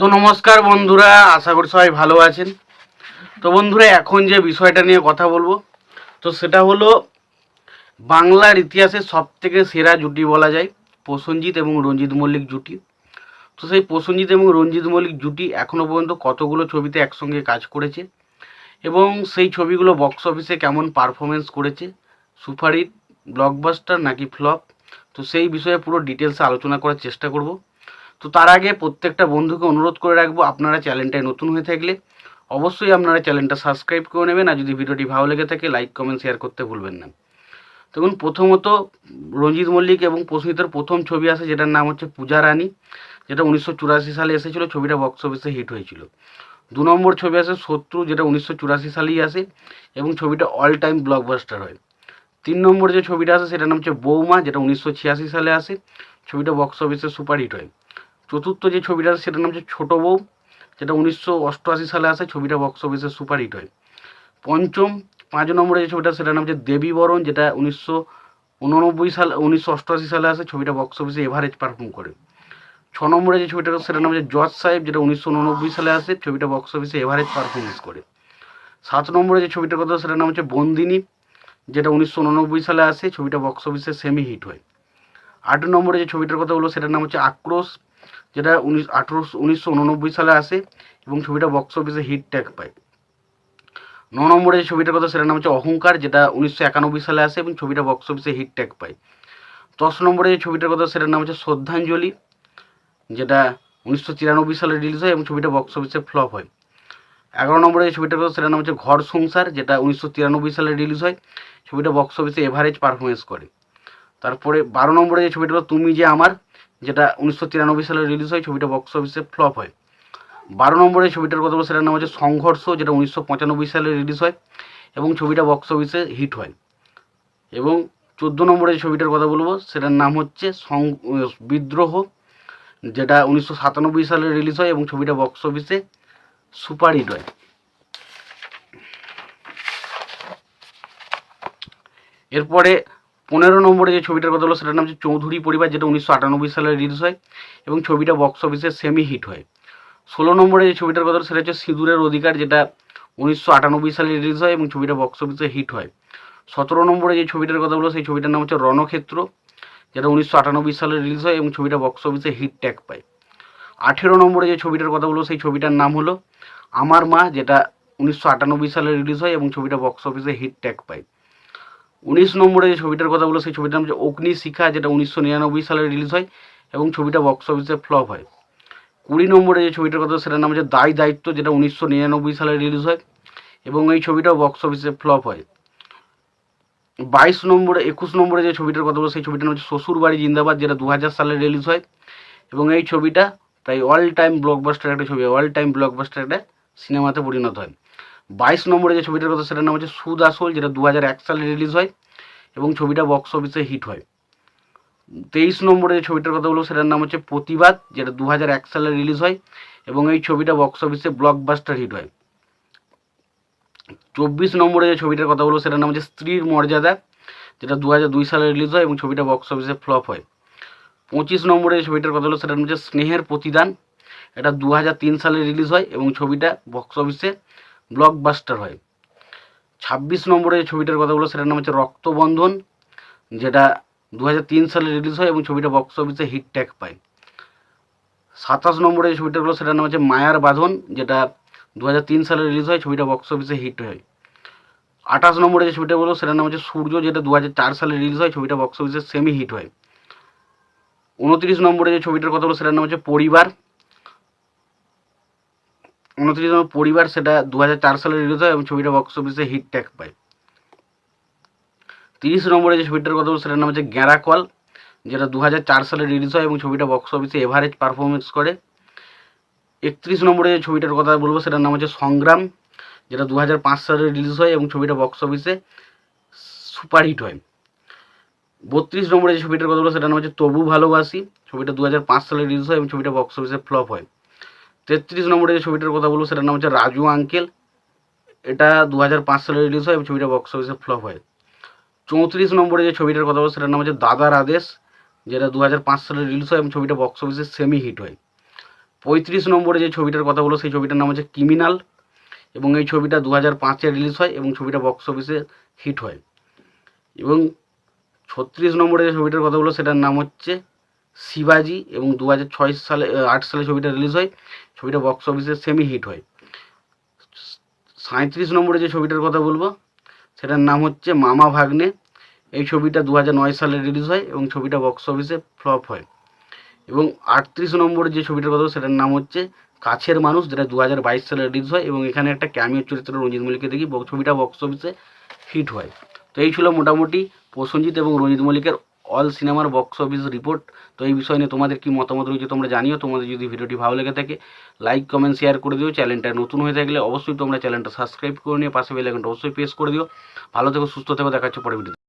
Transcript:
তো নমস্কার বন্ধুরা, আশা করি সবাই ভালো আছেন। তো বন্ধুরা, এখন যে বিষয়টা নিয়ে কথা বলব, তো সেটা হলো বাংলার ইতিহাসে সব থেকে সেরা জুটি বলা যায়, প্রসেনজিৎ এবং রঞ্জিত মল্লিক জুটি। তো সেই প্রসেনজিৎ এবং রঞ্জিত মল্লিক জুটি এখনও পর্যন্ত কতগুলো ছবিতে একসঙ্গে কাজ করেছে এবং সেই ছবিগুলো বক্স অফিসে কেমন পারফরমেন্স করেছে সুপারহিট ব্লকবাস্টার নাকি ফ্লপ তো সেই বিষয়ে পুরো ডিটেলসে আলোচনা করার চেষ্টা করব। তো তার আগে প্রত্যেকটা বন্ধুকে অনুরোধ করে রাখব, আপনারা চ্যানেলটায় নতুন হয়ে থাকলে অবশ্যই আপনারা চ্যানেলটা সাবস্ক্রাইব করে নেবেন, আর যদি ভিডিওটি ভালো লেগে থাকে লাইক কমেন্ট শেয়ার করতে ভুলবেন না। দেখুন, প্রথমত রঞ্জিত মল্লিক এবং প্রসিদ্ধের প্রথম ছবি আসে, যেটার নাম হচ্ছে পূজা রানী, যেটা উনিশশো চুরাশি সালে এসেছিল, ছবিটা বক্স অফিসে হিট হয়েছিল। দু নম্বর ছবি আসে শত্রু, যেটা উনিশশো চুরাশি সালেই আসে, এবং ছবিটা অল টাইম ব্লকবাস্টার হয়। তিন নম্বর যে ছবিটা আসে, সেটার নাম হচ্ছে বৌমা, যেটা উনিশশো ছিয়াশি সালে আসে, ছবিটা বক্স অফিসে সুপারহিট হয়। চতুর্থ যে ছবিটা, সেটার নাম হচ্ছে ছোটো বউ, যেটা উনিশশো অষ্টআশি সালে আসে, ছবিটা বক্স অফিসে সুপারহিট হয়। পঞ্চম, পাঁচ নম্বরে যে ছবিটা, সেটার নাম হচ্ছে দেবী বরণ, যেটা উনিশশো উননব্বই সাল, উনিশশো অষ্টআশি সালে আসে, ছবিটা বক্স অফিসে এভারেজ পারফর্ম করে। ছ নম্বরে যে ছবিটা সেটার নাম হচ্ছে জজ সাহেব, যেটা উনিশশো উননব্বই সালে আসে, ছবিটা বক্স অফিসে এভারেজ পারফরমেন্স করে। সাত নম্বরে যে ছবিটার কথা, সেটার নাম হচ্ছে বন্দিনী, যেটা উনিশশো উননব্বই সালে আসে, ছবিটা বক্স অফিসে সেমি হিট হয়। আট নম্বরে যে ছবিটার কথা বলব সেটার নাম হচ্ছে আক্রোশ যেটা উনিশ আঠেরোশো, উনিশশো উননব্বই সালে আসে এবং ছবিটা বক্স অফিসে হিট ট্যাগ পায়। ন নম্বরে যে ছবিটার কথা, সেটার নাম হচ্ছে অহংকার, যেটা উনিশশো একানব্বই সালে আসে এবং ছবিটা বক্স অফিসে হিট ট্যাগ পায়। দশ নম্বরে যে ছবিটার কথা, সেটার নাম হচ্ছে শ্রদ্ধাঞ্জলি, যেটা উনিশশো তিরানব্বই সালে রিলিজ হয় এবং ছবিটা বক্স অফিসে ফ্লপ হয়। এগারো নম্বরে যে ছবিটার কথা, সেটার নাম হচ্ছে ঘর সংসার, যেটা উনিশশো তিরানব্বই সালে রিলিজ হয়। ছবিটা বক্স অফিসে এভারেজ পারফরমেন্স করে। তারপরে বারো নম্বরে যে ছবিটা তুমি যে আমার যেটা উনিশশো তিরানব্বই সালে রিলিজ হয়, ছবিটা বক্স অফিসে ফ্লপ হয়। বারো নম্বরে ছবিটার কথা বলব সেটার নাম হচ্ছে সংঘর্ষ, যেটা উনিশশো পঁচানব্বই সালে রিলিজ হয় এবং ছবিটা বক্স অফিসে হিট হয়। এবং চোদ্দ নম্বরে ছবিটার কথা বলব, সেটার নাম হচ্ছে সং বিদ্রোহ, যেটা উনিশশো সাতানব্বই সালে রিলিজ হয় এবং ছবিটা বক্স অফিসে সুপার হিট হয়। এরপরে পনেরো নম্বরে যে ছবিটার কথা হলো সেটার নাম হচ্ছে চৌধুরী পরিবার, যেটা উনিশশো আটানব্বই সালে রিলিজ হয় এবং ছবিটা বক্স অফিসে সেমি হিট হয়। ষোলো নম্বরে যে ছবিটার কথা সেটা হচ্ছে সিঁদুরের অধিকার, যেটা উনিশশো আটানব্বই সালে রিলিজ হয় এবং ছবিটা বক্স অফিসে হিট হয়। সতেরো নম্বরে যে ছবিটার কথা বলো সেই ছবিটার নাম হচ্ছে রণক্ষেত্র, যেটা উনিশশো আটানব্বই সালে রিলিজ হয় এবং ছবিটা বক্স অফিসে হিট ট্যাগ পায়। আঠেরো নম্বরে যে ছবিটার কথা বলব সেই ছবিটার নাম হলো আমার মা, যেটা উনিশশো আটানব্বই সালে রিলিজ হয় এবং ছবিটা বক্স অফিসে হিট ট্যাগ পায়। উনিশ নম্বরে যে ছবিটার কথা বলব সেই ছবিটার নাম হচ্ছে অগ্নি শিখা, যেটা উনিশশো নিরানব্বই সালে রিলিজ হয় এবং ছবিটা বক্স অফিসে ফ্লপ হয়। কুড়ি নম্বরে যে ছবিটার কথা, সেটার নাম হচ্ছে দায় দায়িত্ব, যেটা উনিশশো নিরানব্বই সালে রিলিজ হয় এবং এই ছবিটাও বক্স অফিসে ফ্লপ হয়। বাইশ নম্বরে, একুশ নম্বরে যে ছবিটার কথা বলব সেই ছবিটার নাম হচ্ছে শ্বশুর বাড়ি জিন্দাবাদ, যেটা দু হাজার সালে রিলিজ হয়। এবং এই ছবিটা প্রায় অল টাইম ব্লকবাস্টার একটা ছবি অল টাইম ব্লকবাস্টার একটা সিনেমাতে পরিণত হয়। বাইশ নম্বরে যে ছবিটার কথা, সেটার নাম হচ্ছে সুদ আসল, যেটা দু হাজার এক সালে রিলিজ হয় এবং ছবিটা বক্স অফিসে হিট হয়। তেইশ নম্বরে যে ছবিটার কথা বলব, সেটার নাম হচ্ছে প্রতিবাদ, যেটা দু হাজার এক সালে রিলিজ হয় এবং এই ছবিটা বক্স অফিসে ব্লকবাস্টার হিট হয়। চব্বিশ নম্বরে যে ছবিটার কথা বলব, সেটার নাম হচ্ছে স্ত্রীর মর্যাদা, যেটা দু হাজার দুই সালে রিলিজ হয় এবং ছবিটা বক্স অফিসে ফ্লপ হয়। পঁচিশ নম্বরে যে ছবিটার কথা হলো সেটার নাম হচ্ছে স্নেহের প্রতিদান, এটা দু হাজার তিন সালে রিলিজ হয় এবং ছবিটা বক্স অফিসে ব্লকবাস্টার হয়। ছাব্বিশ নম্বরে যে ছবিটার কথা বলব সেটার নাম হচ্ছে রক্তবন্ধন, যেটা দু হাজার তিন সালে রিলিজ হয় এবং ছবিটা বক্স অফিসে হিট ট্যাগ পায়। সাতাশ নম্বরে যে ছবিটা হলো সেটার নাম হচ্ছে মায়ার বাঁধন, যেটা দু হাজার তিন সালে রিলিজ হয়, ছবিটা বক্স অফিসে হিট হয়। আঠাশ নম্বরে যে ছবিটা বলব সেটার নাম হচ্ছে সূর্য, যেটা দু হাজার চার সালে রিলিজ হয়, ছবিটা বক্স অফিসে সেমি হিট হয়। উনত্রিশ নম্বরে যে ছবিটার কথা বলব সেটার নাম হচ্ছে পরিবার উনত্রিশ নম্বর পরিবার সেটা দু হাজার চার সালে রিলিজ হয় এবং ছবিটা বক্স অফিসে হিট ট্যাগ পায়। তিরিশ নম্বরে যে ছবিটার কথা বলব সেটার নাম হচ্ছে গ্যারাকল যেটা দু হাজার চার সালে রিলিজ হয় এবং ছবিটা বক্স অফিসে এভারেজ পারফরমেন্স করে। একত্রিশ নম্বরে যে ছবিটার কথা বলব, সেটার নাম হচ্ছে সংগ্রাম, যেটা দু হাজার পাঁচ সালে রিলিজ হয় এবং ছবিটা বক্স অফিসে সুপারহিট হয়। বত্রিশ নম্বরে যে ছবিটার কথা বলব, সেটার নাম হচ্ছে তবু ভালোবাসি, ছবিটা দু হাজার পাঁচ সালে রিলিজ হয় এবং ছবিটা বক্স অফিসে ফ্লপ হয়। তেত্রিশ নম্বরে যে ছবিটার কথা বলব, সেটার নাম হচ্ছে রাজু আঙ্কেল। এটা দু হাজার পাঁচ সালে রিলিজ হয় এবং ছবিটা বক্স অফিসে ফ্লপ হয়। চৌত্রিশ নম্বরে যে ছবিটার কথা বলব, সেটার নাম হচ্ছে দাদার আদেশ, যেটা দু হাজার পাঁচ সালে রিলিজ হয় এবং ছবিটা বক্স অফিসে সেমি হিট হয়। পঁয়ত্রিশ নম্বরে যে ছবিটার কথা বলো সেই ছবিটার নাম হচ্ছে ক্রিমিনাল এবং এই ছবিটা দু হাজার পাঁচে রিলিজ হয় এবং ছবিটা বক্স অফিসে হিট হয়। এবং ছত্রিশ নম্বরে যে ছবিটার কথা বলো সেটার নাম হচ্ছে শিবাজি এবং দু হাজার ছয় সালে আট সালে ছবিটা রিলিজ হয়। ছবিটা বক্স অফিসে সেমি হিট হয়। সাঁত্রিশ নম্বরে যে ছবিটার কথা বলব, সেটার নাম হচ্ছে মামা ভাগ্নে। এই ছবিটা দু হাজার নয় সালে রিলিজ হয় এবং ছবিটা বক্স অফিসে ফ্লপ হয়। এবং আটত্রিশ নম্বরে যে ছবিটার কথা সেটার নাম হচ্ছে কাছের মানুষ, যেটা দু হাজার বাইশ সালে রিলিজ হয় এবং এখানে একটা ক্যামিও চরিত্র রঞ্জিত মল্লিককে দেখি ছবিটা বক্স অফিসে হিট হয়। তো এই ছিল মোটামুটি প্রসঞ্জিত এবং রঞ্জিত মল্লিকের অল সিনেমার বক্স অফিস রিপোর্ট তো এই বিষয় নিয়ে তোমাদের কি মতামত রয়েছে তোমরা জানিও। তোমাদের যদি ভিডিওটি ভালো লেগে থাকে লাইক কমেন্ট শেয়ার করে দিও। চ্যানেলটা নতুন হয়ে থাকলে অবশ্যই তোমরা চ্যানেলটা সাবস্ক্রাইব করে নিয়ে পাশে বেলাইকনটা অবশ্যই প্রেস করে দিও। ভালো থেকো, সুস্থ থেকো। দেখাচ্ছে পরে ভিডিও